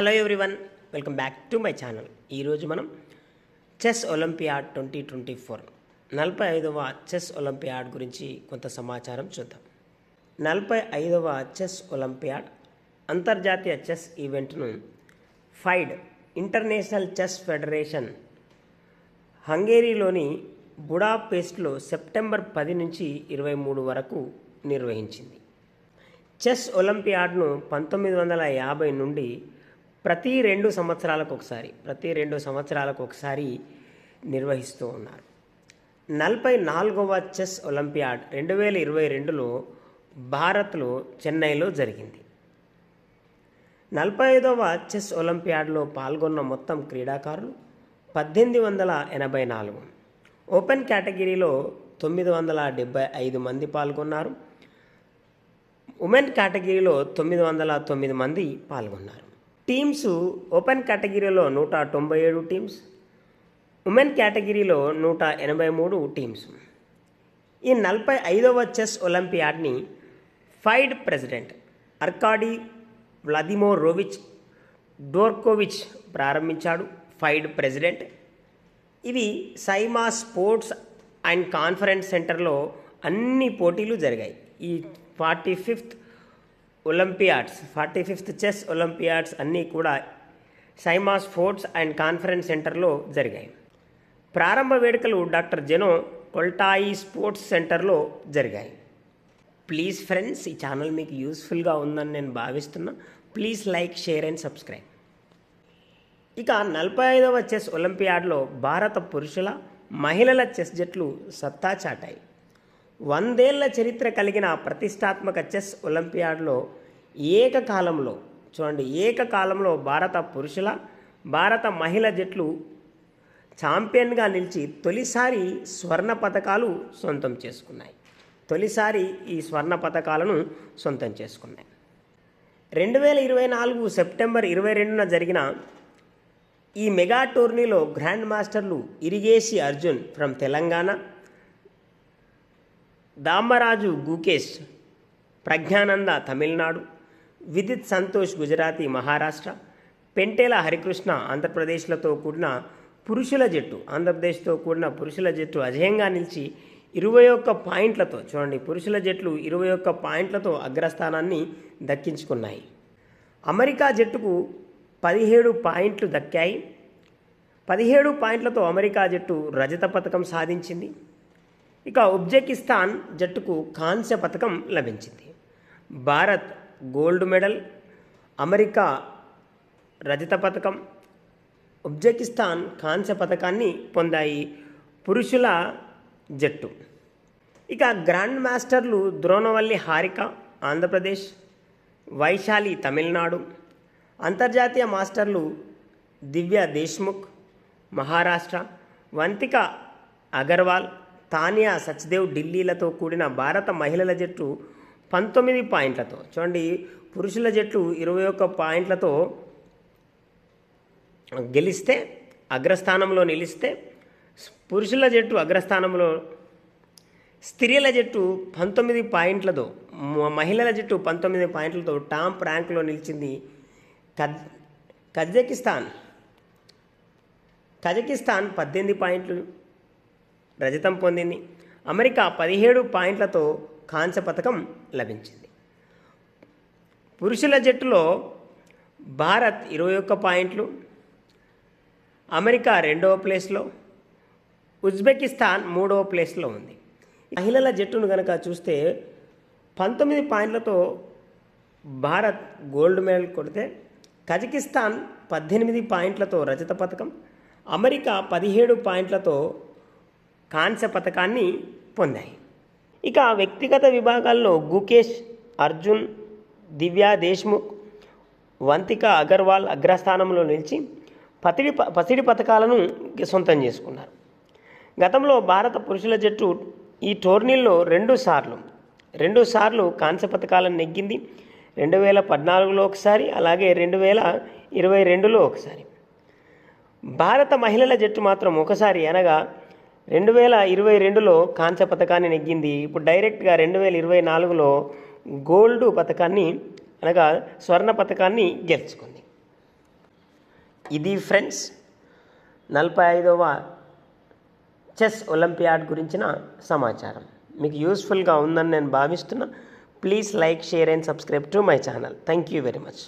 Hello everyone welcome back to my channel ఈరోజు మనం chess olympiad twenty twenty four నలభై ఐదవ చెస్ ఒలింపియాడ్ గురించి కొంత సమాచారం చూద్దాం. నలభై ఐదవ చెస్ ఒలింపియాడ్ అంతర్జాతీయ చెస్ ఈవెంట్ను ఫైడ్ ఇంటర్నేషనల్ చెస్ ఫెడరేషన్ హంగేరీలోని బుడాపేస్ట్లో సెప్టెంబర్ పది నుంచి ఇరవై మూడు వరకు నిర్వహించింది. చెస్ ఒలింపియాడ్ను పంతొమ్మిది వందల యాభై నుండి ప్రతి రెండు సంవత్సరాలకు ఒకసారి ప్రతి రెండు సంవత్సరాలకు ఒకసారి నిర్వహిస్తూ ఉన్నారు. నలభై నాలుగవ చెస్ ఒలింపియాడ్ రెండు వేల ఇరవై రెండులో భారత్లో చెన్నైలో జరిగింది. నలభై ఐదవ చెస్ ఒలింపియాడ్లో పాల్గొన్న మొత్తం క్రీడాకారులు పద్దెనిమిది వందల ఎనభై నాలుగు. ఓపెన్ కేటగిరీలో తొమ్మిది వందల డెబ్బై ఐదు మంది పాల్గొన్నారు. ఉమెన్ కేటగిరీలో తొమ్మిది వందల తొమ్మిది మంది పాల్గొన్నారు. టీమ్స్ ఓపెన్ కేటగిరీలో నూట తొంభై ఏడు టీమ్స్ ఉమెన్ కేటగిరీలో నూట ఎనభై మూడు టీమ్స్. ఈ నలభై ఐదవ chess ఒలింపియాడ్ని FIDE president Arkady Vladimirovich Dvorkovich ప్రారంభించాడు ఫైడ్ ప్రెసిడెంట్. ఇవి సైమా స్పోర్ట్స్ అండ్ కాన్ఫరెన్స్ సెంటర్లో అన్ని పోటీలు జరిగాయి. ఈ forty fifth olympiads forty fifth chess olympiads అన్నీ కూడా సైమా స్పోర్ట్స్ అండ్ కాన్ఫరెన్స్ సెంటర్లో జరిగాయి. ప్రారంభ వేడుకలు డాక్టర్ జెనో కొల్టాయి స్పోర్ట్స్ సెంటర్లో జరిగాయి. ప్లీజ్ ఫ్రెండ్స్ ఈ ఛానల్ మీకు యూస్ఫుల్గా ఉందని నేను భావిస్తున్నా. Please like share and subscribe. ఇక నలభై ఐదవ చెస్ ఒలింపియాడ్లో భారత పురుషుల మహిళల చెస్ జట్లు సత్తా చాటాయి. వందేళ్ళ చరిత్ర కలిగిన ప్రతిష్టాత్మక చెస్ ఒలింపియాడ్లో ఏకకాలంలో చూడండి ఏకకాలంలో భారత పురుషుల భారత మహిళ జట్లు ఛాంపియన్గా నిలిచి తొలిసారి స్వర్ణ పథకాలు సొంతం చేసుకున్నాయి. తొలిసారి ఈ స్వర్ణ పథకాలను సొంతం చేసుకున్నాయి. రెండు వేల ఇరవై నాలుగు సెప్టెంబర్ ఇరవై రెండున జరిగిన ఈ మెగా టోర్నీలో గ్రాండ్ మాస్టర్లు ఇరిగేసి అర్జున్ ఫ్రమ్ తెలంగాణ దామరాజు గుకేష్ ప్రజ్ఞానంద తమిళనాడు విదిత్ సంతోష్ గుజరాతీ మహారాష్ట్ర పెంటేల హరికృష్ణ ఆంధ్రప్రదేశ్లతో కూడిన పురుషుల జట్టు ఆంధ్రప్రదేశ్తో కూడిన పురుషుల జట్టు అజయంగా నిలిచి ఇరవై ఒక్క పాయింట్లతో చూడండి పురుషుల జట్లు ఇరవై ఒక్క పాయింట్లతో అగ్రస్థానాన్ని దక్కించుకున్నాయి. అమెరికా జట్టుకు పదిహేడు పాయింట్లు దక్కాయి. పదిహేడు పాయింట్లతో అమెరికా జట్టు రజత పథకం సాధించింది. ఇక ఉజ్బెకిస్తాన్ జట్టుకు కాంస్య పథకం లభించింది. భారత్ గోల్డ్ మెడల్ అమెరికా రజత పథకం ఉజ్బెకిస్తాన్ కాంస్య పథకాన్ని పొందాయి పురుషుల జట్టు. ఇక గ్రాండ్ మాస్టర్లు ద్రోణవల్లి హారిక ఆంధ్రప్రదేశ్ వైశాలి తమిళనాడు అంతర్జాతీయ మాస్టర్లు దివ్య దేశ్ముఖ్ మహారాష్ట్ర వంతిక అగర్వాల్ తానియా సచ్దేవ్ ఢిల్లీలతో కూడిన భారత మహిళల జట్టు పంతొమ్మిది పాయింట్లతో. చూడండి పురుషుల జట్లు ఇరవై ఒక్క పాయింట్లతో గెలిస్తే అగ్రస్థానంలో నిలిస్తే పురుషుల జట్టు అగ్రస్థానంలో స్త్రీల జట్టు పంతొమ్మిది పాయింట్లతో మహిళల జట్టు పంతొమ్మిది పాయింట్లతో టాప్ ర్యాంకులో నిలిచింది కజ్ కజకిస్తాన్. కజకిస్తాన్ పద్దెనిమిది పాయింట్లు రజతం పొందింది. అమెరికా పదిహేడు పాయింట్లతో కాంస్య పథకం లభించింది. పురుషుల జట్టులో భారత్ ఇరవై ఒక్క పాయింట్లు అమెరికా రెండవ ప్లేస్లో ఉజ్బెకిస్తాన్ మూడవ ప్లేస్లో ఉంది. మహిళల జట్టును కనుక చూస్తే పంతొమ్మిది పాయింట్లతో భారత్ గోల్డ్ మెడల్ కొడితే కజకిస్తాన్ పద్దెనిమిది పాయింట్లతో రజత పథకం అమెరికా పదిహేడు పాయింట్లతో కాంస్య పథకాన్ని పొందాయి. ఇక వ్యక్తిగత విభాగాల్లో గుకేష్ అర్జున్ దివ్యా దేశ్ముఖ్ వంతిక అగర్వాల్ అగ్రస్థానంలో నిలిచి పసిడి ప- పసిడి పథకాలను సొంతం చేసుకున్నారు. గతంలో భారత పురుషుల జట్టు ఈ టోర్నీల్లో రెండు సార్లు రెండు సార్లు కాంస్య పథకాలను నెగ్గింది. రెండు వేల పద్నాలుగులో ఒకసారి అలాగే రెండు వేల ఇరవై రెండులో ఒకసారి. భారత మహిళల జట్టు మాత్రం ఒకసారి అనగా రెండు వేల ఇరవై రెండులో కాంచ పథకాన్ని నెగ్గింది. ఇప్పుడు డైరెక్ట్గా రెండు వేల ఇరవై నాలుగులో గోల్డ్ పథకాన్ని అనగా స్వర్ణ పథకాన్ని గెలుచుకుంది. ఇది ఫ్రెండ్స్ నలభై ఐదవ చెస్ ఒలింపియాడ్ గురించిన సమాచారం. మీకు యూస్ఫుల్గా ఉందని నేను భావిస్తున్నా. Please like share and subscribe to my channel. Thank you very much.